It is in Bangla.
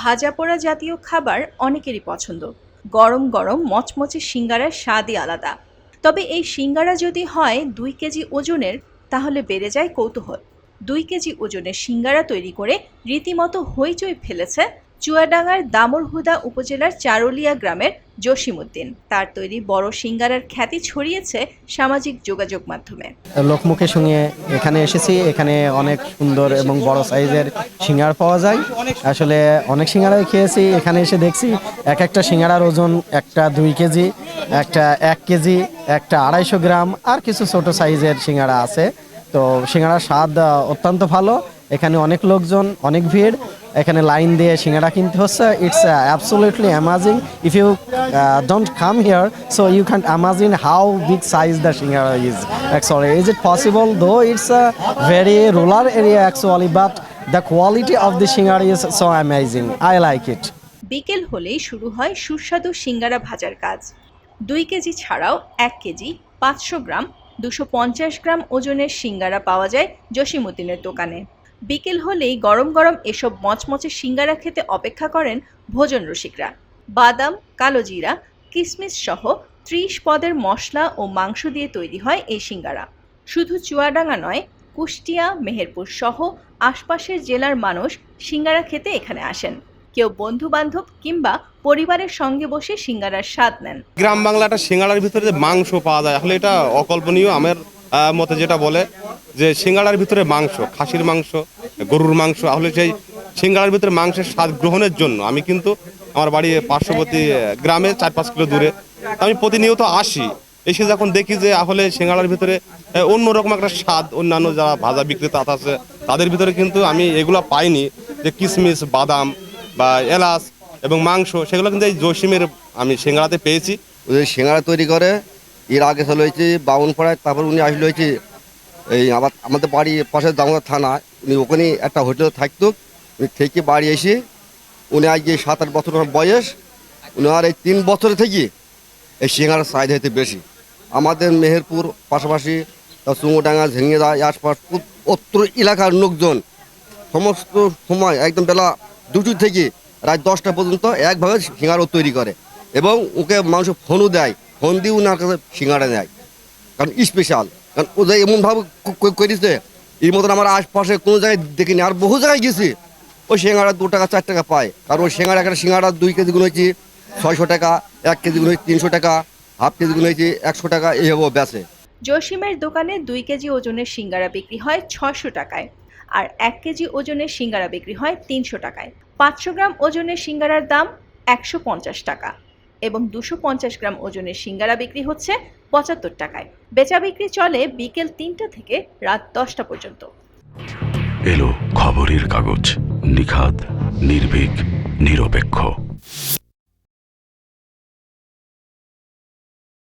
ভাজা পোড়া জাতীয় খাবার অনেকেরই পছন্দ। গরম গরম মচমচে সিঙ্গারার স্বাদই আলাদা। তবে এই সিঙ্গারা যদি হয় দুই কেজি ওজনের, তাহলে বেড়ে যায় কৌতূহল। দুই কেজি ওজনের সিঙ্গারা তৈরি করে রীতিমতো হইচই ফেলেছে চুয়াডাঙ্গার দামরহুদা উপজেলার চারুলিয়া গ্রামের জসিমউদ্দিন। তার তৈরি বড় সিঙ্গারার খ্যাতি ছড়িয়েছে সামাজিক যোগাযোগ মাধ্যমে। লোকমুখে শুনে এখানে এসেছি, এখানে অনেক সুন্দর এবং বড় সাইজের সিঙ্গার পাওয়া যায়। আসলে অনেক সিঙ্গারাই খেয়েছি, এখানে এসে দেখছি এক একটা সিঙ্গারার ওজন একটা দুই কেজি, একটা এক কেজি, একটা আড়াইশো গ্রাম, আর কিছু ছোট সাইজের সিঙ্গারা আছে। তো সিঙ্গারার স্বাদ অত্যন্ত ভালো। এখানে অনেক লোকজন, অনেক ভিড়। এখানে লাইন দিয়ে সিঙ্গারা কিনতে হচ্ছে। It's absolutely amazing if you don't come here so you can amazing how big size the singara is actually is it possible though it's a very rural area actually but the quality of the singara is so amazing I like it বিকেল হলেই শুরু হয় সুস্বাদু সিঙ্গারা ভাজার কাজ। দুই কেজি ছাড়াও এক কেজি পাঁচশো গ্রাম, দুশো পঞ্চাশ গ্রাম ওজনের সিঙ্গারা পাওয়া যায় জসিমুদ্দিনের দোকানে। বিকেল হলেই গরম গরম এসব মচমচে সিঙ্গারা খেতে অপেক্ষা করেন ভোজন রসিকরা। বাদাম, কালো জিরা কিশমিশ সহ ত্রিশ পদের মশলা ও মাংস দিয়ে তৈরি হয় এই সিঙ্গারা। শুধু চুয়াডাঙ্গা নয়, কুষ্টিয়া, মেহেরপুর সহ আশপাশের জেলার মানুষ সিঙ্গারা খেতে এখানে আসেন। কেউ বন্ধু বান্ধব কিংবা পরিবারের সঙ্গে বসে সিঙ্গারার স্বাদ নেন। গ্রাম বাংলাটা সিঙ্গাড়ার ভিতরে যে মাংস পাওয়া যায়, আসলে এটা অকল্পনীয় আমার মতে যেটা বলে। যে সিঙ্গাড়ার ভিতরে মাংস, খাসির মাংস, গরুর মাংস, তাহলে সেই সিঙ্গাড়ার ভিতরে মাংসের স্বাদ গ্রহণের জন্য আমি কিন্তু আমার বাড়ি পার্শ্ববর্তী গ্রামে চার পাঁচ কিলো দূরে আমি প্রতিনিয়ত আসি। এসে যখন দেখি যে আসলে সিঙ্গাড়ার ভিতরে অন্যরকম একটা স্বাদ, অন্যান্য যারা ভাজা বিক্রেতা আছে, তাদের ভিতরে কিন্তু আমি এগুলো পাইনি যে কিশমিশ বাদাম বা এলাচ এবং মাংস, সেগুলো কিন্তু এই জসিমের আমি সিঙ্গাড়াতে পেয়েছি। ওই সিঙ্গারা তৈরি করে, এর আগে চলে হয়েছে বাউন পাড়ায় তারপর উনি আসলে হয়েছে এই আমার আমাদের বাড়ি পাশে দামোদর থানা, উনি ওখানে একটা হোটেলে থাকতো। উনি থেকে বাড়ি এসে উনি আজ আজকে সাত আট বছর বয়স, উনি আর এই তিন বছরে থেকে এই সিঙ্গারার চাহিদা হইতে বেশি। আমাদের মেহেরপুর পাশাপাশি চুঙ্গোডাঙ্গা ঝিঙ্গিদা, এই আশপাশ অত্র এলাকার লোকজন সমস্ত সময় একদম বেলা দুটো থেকে রাত দশটা পর্যন্ত একভাবে সিঙ্গারা তৈরি করে এবং ওকে মানুষ ফোনও দেয়। ফোন দিয়ে ওনার কাছে সিঙ্গারা নেয়। কারণ স্পেশাল কারণ ও যে এমনভাবে করেছে এর মতন আমার আশপাশে কোনো জায়গায় দেখিনি, আর বহু জায়গায় গেছি। ওই সিঙ্গারা দু টাকা, চার টাকা পায়। কারণ ওই সিঙ্গারা, একটা সিঙ্গারা দুই কেজি গুণ হয়েছে, ছয়শো টাকা, এক কেজি গুণ হয়েছে, তিনশো টাকা, হাফ কেজি গুণ হয়েছে, একশো টাকা এইভাবে বেচে জসিমের দোকানে দুই কেজি ওজনের সিঙ্গারা বিক্রি হয় ছশো টাকায়, আর এক কেজি ওজনের সিঙ্গারা বিক্রি হয় তিনশো টাকায়। পাঁচশো গ্রাম ওজনের সিঙ্গারার দাম একশো পঞ্চাশ টাকা। এবং দুশো পঞ্চাশ গ্রাম ওজনের সিঙ্গারা বিক্রি হচ্ছে পঁচাত্তর টাকায়। বেচা বিক্রি চলে বিকেল তিনটা থেকে রাত দশটা পর্যন্ত। এলো খবরের কাগজ নিখাদ নির্ভীক, নিরপেক্ষ।